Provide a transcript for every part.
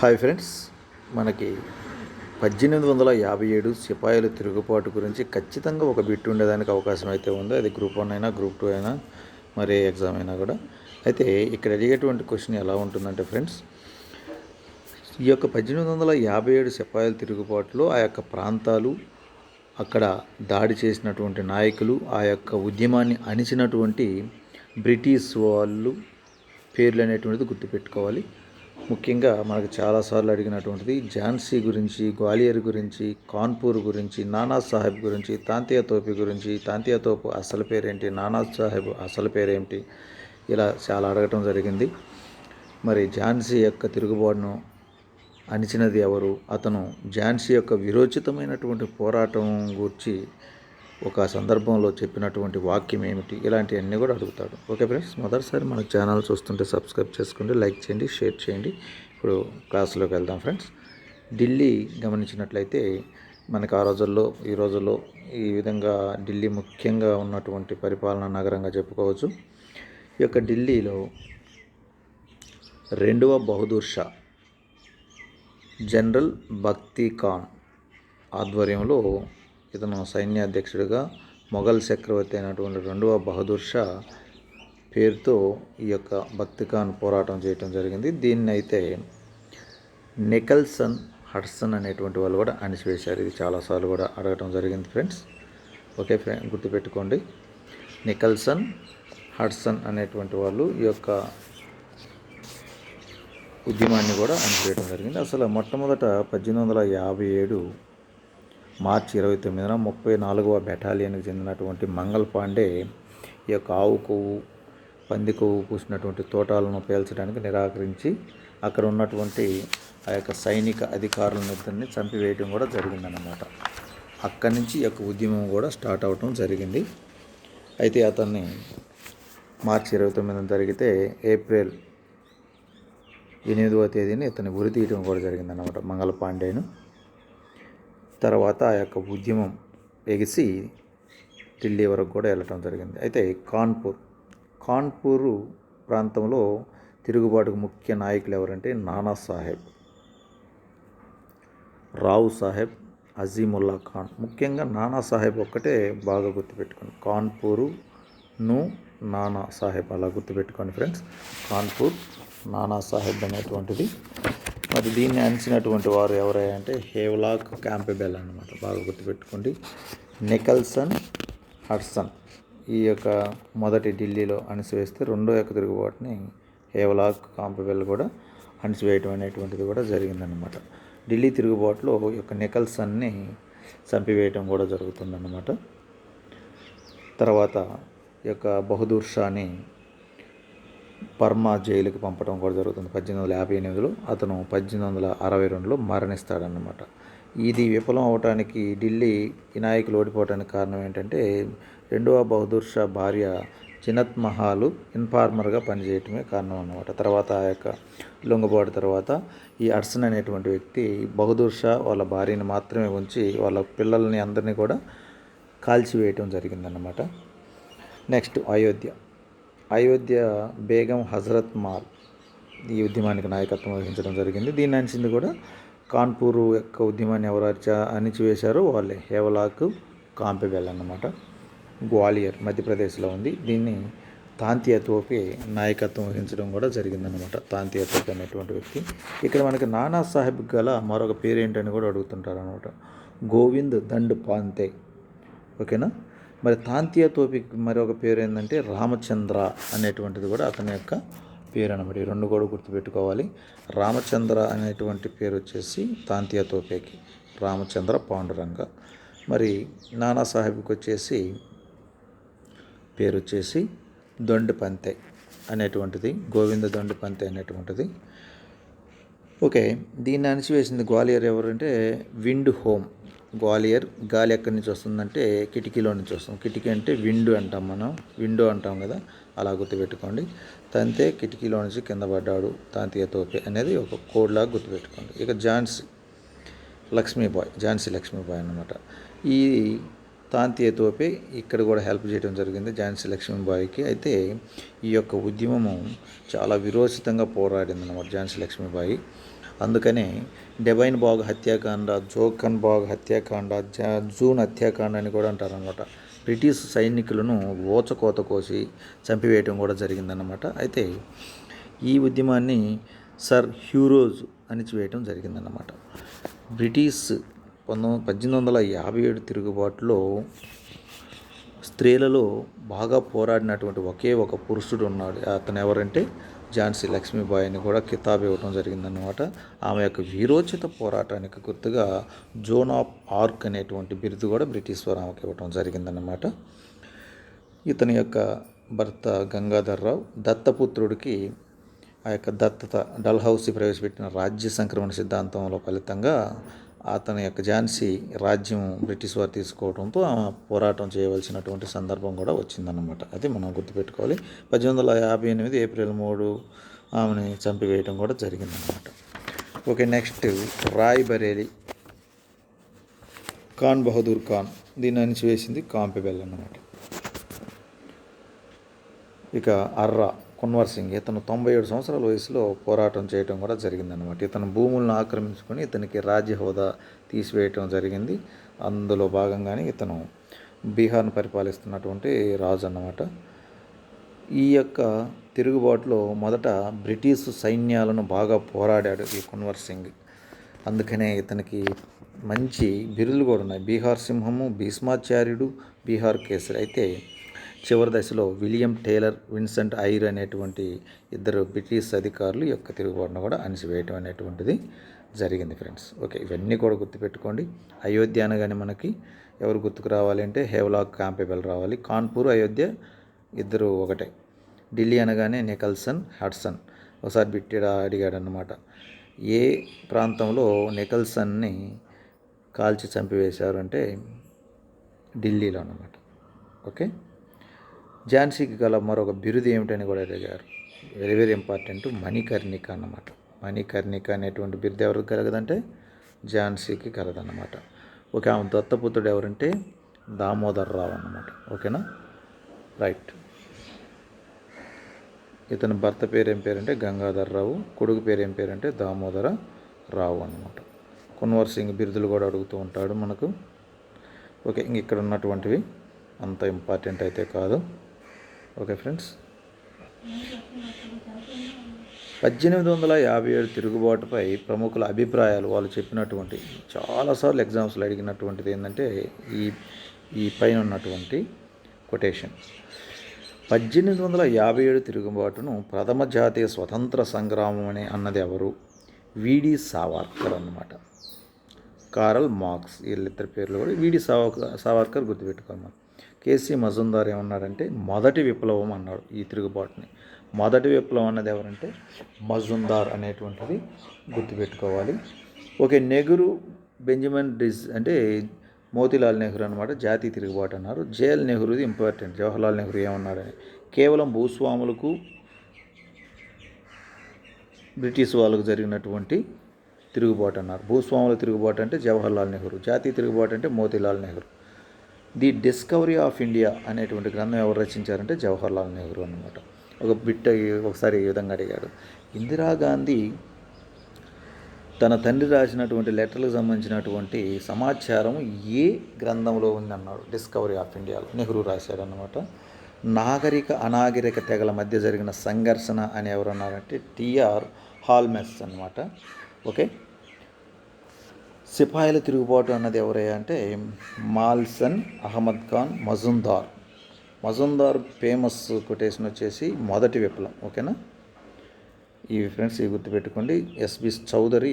Hi friends మనకి పద్దెనిమిది వందల యాభై ఏడు సిపాయిల తిరుగుబాటు గురించి ఖచ్చితంగా ఒక బిట్ ఉండేదానికి అవకాశం అయితే ఉంది. అది గ్రూప్ వన్ అయినా గ్రూప్ టూ అయినా మరి ఎగ్జామ్ అయినా కూడా. అయితే ఇక్కడ అడిగేటువంటి క్వశ్చన్ ఎలా ఉంటుందంటే ఫ్రెండ్స్ ఈ యొక్క పద్దెనిమిది వందల యాభై ఏడు సిపాయిల తిరుగుబాటులో ఆ యొక్క ప్రాంతాలు అక్కడ దాడి చేసినటువంటి నాయకులు ఆ యొక్క ఉద్యమాన్ని అణిచినటువంటి బ్రిటిష్ వాళ్ళు పేర్లు అనేటువంటిది గుర్తుపెట్టుకోవాలి. ముఖ్యంగా మనకు చాలాసార్లు అడిగినటువంటిది ఝాన్సీ గురించి గ్వాలియర్ గురించి కాన్పూర్ గురించి నానా సాహెబ్ గురించి తాంతియా తోపి గురించి తాంతియా తోపు అసలు పేరేంటి నానా సాహెబ్ అసలు పేరేంటి ఇలా చాలా అడగటం జరిగింది. మరి ఝాన్సీ యొక్క తిరుగుబాటును అణిచినది ఎవరు? అతను ఝాన్సీ యొక్క విరోచితమైనటువంటి పోరాటం గురించి ఒక సందర్భంలో చెప్పినటువంటి వాక్యం ఏమిటి? ఇలాంటివన్నీ కూడా అడుగుతాడు. ఓకే ఫ్రెండ్స్ మొదటిసారి మన ఛానల్ చూస్తుంటే సబ్స్క్రైబ్ చేసుకోండి లైక్ చేయండి షేర్ చేయండి. ఇప్పుడు క్లాస్లోకి వెళ్దాం ఫ్రెండ్స్. ఢిల్లీ గమనించినట్లయితే మనకు ఆ రోజుల్లో ఈ రోజుల్లో ఈ విధంగా ఢిల్లీ ముఖ్యంగా ఉన్నటువంటి పరిపాలనా నగరంగా చెప్పుకోవచ్చు. ఈ యొక్క ఢిల్లీలో రెండవ బహదూర్ షా జనరల్ భక్తి ఖాన్ ఆధ్వర్యంలో ఇతను సైన్యాధ్యక్షుడిగా మొఘల్ చక్రవర్తి అయినటువంటి రెండవ బహదూర్ షా పేరుతో ఈ యొక్క భక్తి ఖాన్ పోరాటం చేయటం జరిగింది. దీన్ని అయితే నికల్సన్ హడ్సన్ అనేటువంటి వాళ్ళు కూడా అణిచివేశారు. ఇది చాలాసార్లు కూడా అడగటం జరిగింది ఫ్రెండ్స్. ఓకే ఫ్రెండ్ గుర్తుపెట్టుకోండి. నికల్సన్ హడ్సన్ అనేటువంటి వాళ్ళు ఈ యొక్క ఉద్యమాన్ని కూడా అణిచివేయడం జరిగింది. అసలు మొట్టమొదట పద్దెనిమిది వందల యాభై ఏడు మార్చి ఇరవై తొమ్మిదిన ముప్పై నాలుగవ బెటాలియన్కి చెందినటువంటి మంగళ పాండే ఈ యొక్క ఆవు కొవ్వు పంది కొవ్వు పూసినటువంటి తోటాలను పేల్చడానికి నిరాకరించి అక్కడ ఉన్నటువంటి ఆ యొక్క సైనిక అధికారులను ఇద్దరిని చంపివేయడం కూడా జరిగిందన్నమాట. అక్కడి నుంచి ఈ యొక్క ఉద్యమం కూడా స్టార్ట్ అవటం జరిగింది. అయితే అతన్ని మార్చి ఇరవై తొమ్మిదిన జరిగితే ఏప్రిల్ ఎనిమిదవ తేదీని ఇతన్ని ఉరి తీయడం కూడా జరిగిందన్నమాట మంగళ పాండేను. తర్వాత ఆ యొక్క ఉద్యమం ఎగిసి ఢిల్లీ వరకు కూడా వెళ్ళటం జరిగింది. అయితే కాన్పూర్ కాన్పూరు ప్రాంతంలో తిరుగుబాటుకు ముఖ్య నాయకులు ఎవరంటే నానా సాహెబ్ రావు సాహెబ్ అజీముల్లా ఖాన్. ముఖ్యంగా నానా సాహెబ్ ఒక్కటే బాగా గుర్తుపెట్టుకోండి కాన్పూరు ను నానా సాహెబ్ అలా గుర్తుపెట్టుకోండి ఫ్రెండ్స్. కాన్పూర్ నానా సాహెబ్ అనేటువంటిది మరి దీన్ని అంచినటువంటి వారు ఎవరై అంటే హేవ్లాక్ క్యాంపెబెల్ అనమాట బాగా గుర్తుపెట్టుకోండి. నికల్సన్ హడ్సన్ ఈ యొక్క మొదటి ఢిల్లీలో అణిసివేస్తే రెండో యొక్క తిరుగుబాటుని హేవ్లాక్ కాంపెబెల్ కూడా అణిసివేయటం అనేటువంటిది కూడా జరిగిందనమాట ఢిల్లీ తిరుగుబాటులో ఈ యొక్క నికల్సన్ని చంపివేయటం కూడా జరుగుతుందన్నమాట. తర్వాత ఈ యొక్క బహదూర్ షాని పర్మా జైలుకి పంపడం కూడా జరుగుతుంది. పద్దెనిమిది వందల యాభై ఎనిమిదిలో అతను పద్దెనిమిది వందల అరవై రెండులో మరణిస్తాడన్నమాట. ఇది విఫలం అవడానికి ఢిల్లీ వినాయకులు ఓడిపోవడానికి కారణం ఏంటంటే రెండవ బహదూర్ షా భార్య చినత్ మహాలు ఇన్ఫార్మర్గా పనిచేయటమే కారణం అన్నమాట తర్వాత ఆ యొక్క లొంగబాటు తర్వాత ఈ అర్సన్ అనేటువంటి వ్యక్తి బహదూర్ షా వాళ్ళ భార్యని మాత్రమే ఉంచి వాళ్ళ పిల్లల్ని అందరినీ కూడా కాల్చివేయటం జరిగిందన్నమాట. నెక్స్ట్ అయోధ్య. అయోధ్య బేగం హజరత్ మాల్ ఈ ఉద్యమానికి నాయకత్వం వహించడం జరిగింది. దీన్ని అనిచింది కూడా కాన్పూర్ యొక్క ఉద్యమాన్ని ఎవరు అరిచా అణిచివేశారో వాళ్ళే. హేవలాక్ కాంపెబెల్ అన్నమాట గ్వాలియర్ మధ్యప్రదేశ్లో ఉంది. దీన్ని తాంతియా తోపి నాయకత్వం వహించడం కూడా జరిగిందనమాట తాంతియా తోపి అనేటువంటి వ్యక్తి. ఇక్కడ మనకి నానా సాహెబ్ గల మరొక పేరేంటని కూడా అడుగుతుంటారు అనమాట గోవింద్ దండ్ పాంతే. ఓకేనా? మరి తాంతియా మరి మరొక పేరు ఏంటంటే రామచంద్ర అనేటువంటిది కూడా అతని యొక్క పేరు అనమాట ఈ రెండు కూడా గుర్తుపెట్టుకోవాలి. రామచంద్ర అనేటువంటి పేరు వచ్చేసి తాంతియా తోపేకి రామచంద్ర పాండురంగ. మరి నానా సాహెబ్కి వచ్చేసి పేరు వచ్చేసి దొండి పంతే అనేటువంటిది. గోవింద దొండి పంతే అనేటువంటిది. ఓకే దీన్ని అణిచివేసింది గ్వాలియర్ ఎవరంటే విండ్ హోమ్. గ్వాలియర్ గాలి ఎక్కడి నుంచి వస్తుందంటే కిటికీలో నుంచి వస్తుంది. కిటికీ అంటే విండో అంటాం మనం. విండో అంటాం కదా అలా గుర్తుపెట్టుకోండి. తంతే కిటికీలో నుంచి కింద పడ్డాడు తాంతియ తోపే అనేది ఒక కోడ్ లాగా గుర్తుపెట్టుకోండి. ఇక ఝాన్సీ లక్ష్మీబాయ్ ఝాన్సీ లక్ష్మీబాయ్ అనమాట ఈ తాంతియ తోపే ఇక్కడ కూడా హెల్ప్ చేయడం జరిగింది ఝాన్సీ లక్ష్మీబాయికి అయితే ఈ యొక్క ఉద్యమము చాలా విరోచితంగా పోరాడింది అనమాట ఝాన్సీ లక్ష్మీబాయి అందుకనే డెబైన్ బాగ్ హత్యాకాండ జోకన్ బాగ్ హత్యాకాండ జూన్ హత్యాకాండ అని కూడా అంటారనమాట బ్రిటిష్ సైనికులను ఓచకోత కోసి చంపివేయటం కూడా జరిగిందన్నమాట. అయితే ఈ ఉద్యమాన్ని సర్ హ్యూరోజ్ అణిచివేయటం జరిగిందన్నమాట. బ్రిటిష్ పంతొమ్మిది పద్దెనిమిది వందల యాభై ఏడు తిరుగుబాటులో స్త్రీలలో బాగా పోరాడినటువంటి ఒకే ఒక పురుషుడు ఉన్నాడు. అతను ఎవరంటే ఝాన్సీ లక్ష్మీబాయి అని కూడా కితాబ్ ఇవ్వడం జరిగిందన్నమాట. ఆమె యొక్క వీరోచిత పోరాటానికి గుర్తుగా జోన్ ఆఫ్ ఆర్క్ అనేటువంటి బిరుదు కూడా బ్రిటిష్ వారు ఆమెకి ఇవ్వడం జరిగిందన్నమాట. ఇతని యొక్క భర్త గంగాధర్రావు దత్తపుత్రుడికి ఆ యొక్క దత్తత డల్హౌసీ ప్రవేశపెట్టిన రాజ్య సంక్రమణ సిద్ధాంతంలో ఫలితంగా అతని యొక్క ఝాన్సీ రాజ్యం బ్రిటిష్ వారు తీసుకోవడంతో ఆమె పోరాటం చేయవలసినటువంటి సందర్భం కూడా వచ్చిందన్నమాట. అది మనం గుర్తుపెట్టుకోవాలి. పద్దెనిమిది వందల యాభై ఎనిమిది ఏప్రిల్ మూడు ఆమెని చంపివేయడం కూడా జరిగిందన్నమాట. ఓకే నెక్స్ట్ రాయ్ బరేలి ఖాన్ బహదూర్ ఖాన్ దీన్ని అణిచివేసింది కాంపిబెల్ అన్నమాట. ఇక అర్రా కున్వర్ సింగ్ ఇతను తొంభై ఏడు సంవత్సరాల వయసులో పోరాటం చేయడం కూడా జరిగిందనమాట ఇతను భూములను ఆక్రమించుకొని ఇతనికి రాజ్య హోదా తీసివేయటం జరిగింది. అందులో భాగంగానే ఇతను బీహార్ను పరిపాలిస్తున్నటువంటి రాజు అన్నమాట ఈ యొక్క తిరుగుబాటులో మొదట బ్రిటిష్ సైన్యాలను బాగా పోరాడాడు ఈ కున్వర్ సింగ్. అందుకనే ఇతనికి మంచి బిరుదులు కూడా ఉన్నాయి. బీహార్ సింహము భీష్మాచార్యుడు బీహార్ కేసరి. అయితే చివరి దశలో విలియం టేలర్ విన్సెంట్ ఐర్ అనేటువంటి ఇద్దరు బ్రిటిష్ అధికారులు యొక్క తిరుగుబాటును కూడా అణిచివేయటం అనేటువంటిది జరిగింది ఫ్రెండ్స్. ఓకే ఇవన్నీ కూడా గుర్తుపెట్టుకోండి. అయోధ్య అనగానే మనకి ఎవరు గుర్తుకు రావాలి అంటే హేవలాక్ కాంపేబెల్ రావాలి. కాన్పూర్ అయోధ్య ఇద్దరు ఒకటే. ఢిల్లీ అనగానే నికల్సన్ హడ్సన్. ఒకసారి బిట్టిడ అడిగాడు ఏ ప్రాంతంలో నికల్సన్ని కాల్చి చంపివేశారు అంటే ఢిల్లీలో అనమాట ఓకే? ఝాన్సీకి గల మరొక బిరుదు ఏమిటని కూడా అడిగారు. వెరీ వెరీ ఇంపార్టెంట్ మణికర్ణిక అన్నమాట. మణికర్ణిక అనేటువంటి బిరుదు ఎవరికి కలగదంటే ఝాన్సీకి కలదన్నమాట. ఓకే ఆమె దత్తపుత్రుడు ఎవరంటే దామోదర్ రావు అన్నమాట. ఓకేనా? రైట్ ఇతని భర్త పేరు ఏం పేరంటే గంగాధర్ రావు కొడుకు పేరు ఏం పేరంటే దామోదర రావు అన్నమాట. కున్వర్ సింగ్ బిరుదులు కూడా అడుగుతూ ఉంటాడు మనకు. ఓకే ఇంక ఇక్కడ ఉన్నటువంటివి అంత ఇంపార్టెంట్ అయితే కాదు. ఓకే ఫ్రెండ్స్ పద్దెనిమిది వందల యాభై ఏడు తిరుగుబాటుపై ప్రముఖుల అభిప్రాయాలు వాళ్ళు చెప్పినటువంటి చాలాసార్లు ఎగ్జామ్స్లో అడిగినటువంటిది ఏంటంటే ఈ ఈ పైన ఉన్నటువంటి కొటేషన్ పద్దెనిమిది వందల యాభై ఏడు తిరుగుబాటును ప్రథమ జాతీయ స్వతంత్ర సంగ్రామం అని అన్నది ఎవరు? విడి సావర్కర్ అన్నమాట. కారల్ మార్క్స్ వీళ్ళిద్దరి పేర్లు కూడా విడి సావర్కర్ సావర్కర్ గుర్తుపెట్టుకోవాలి మనం. కేసీ మజుందార్ ఏమన్నాడంటే మొదటి విప్లవం అన్నారు ఈ తిరుగుబాటుని. మొదటి విప్లవం అన్నది ఎవరంటే మజుందార్ అనేటువంటిది గుర్తుపెట్టుకోవాలి. ఓకే నెహ్రూ బెంజమిన్ డిజ్ అంటే మోతీలాల్ నెహ్రూ అనమాట జాతీయ తిరుగుబాటు అన్నారు. జేఎల్ నెహ్రూది ఇంపార్టెంట్. జవహర్లాల్ నెహ్రూ ఏమన్నారని కేవలం భూస్వాములకు బ్రిటిష్ వాళ్ళకు జరిగినటువంటి తిరుగుబాటు అన్నారు. భూస్వాముల తిరుగుబాటు అంటే జవహర్లాల్ నెహ్రూ జాతీయ తిరుగుబాటు అంటే Motilal Nehru. The discovery of India అనేటువంటి గ్రంథం ఎవరు రచించారంటే జవహర్లాల్ నెహ్రూ అనమాట ఒక బిట్ ఒకసారి ఈ విధంగా అడిగాడు? ఇందిరాగాంధీ తన తండ్రి రాసినటువంటి లెటర్లకు సంబంధించినటువంటి సమాచారం ఏ గ్రంథంలో ఉందన్నాడు? డిస్కవరీ ఆఫ్ ఇండియాలో నెహ్రూ రాశాడనమాట నాగరిక అనాగరిక తెగల మధ్య జరిగిన సంఘర్షణ అని ఎవరు అన్నారంటే టిఆర్ హాల్మెస్ అనమాట ఓకే? సిపాయిల తిరుగుబాటు అన్నది ఎవరయ్యా అంటే Malleson Ahmad Khan Majumdar. Majumdar famous quotation వచ్చేసి మొదటి విప్లవం ఓకేనా? ఈ ఫ్రెండ్స్ ఇవి గుర్తుపెట్టుకోండి. ఎస్బి చౌదరి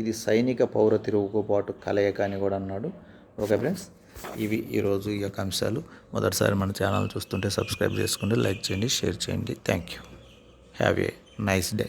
ఇది సైనిక పౌర తిరుగుబాటు కలయిక అని కూడా అన్నాడు. ఓకే ఫ్రెండ్స్ ఇవి ఈరోజు ఈ యొక్క అంశాలు. మొదటిసారి మన ఛానల్ చూస్తుంటే సబ్స్క్రైబ్ చేసుకోండి లైక్ చేయండి షేర్ చేయండి. Thank you have a nice day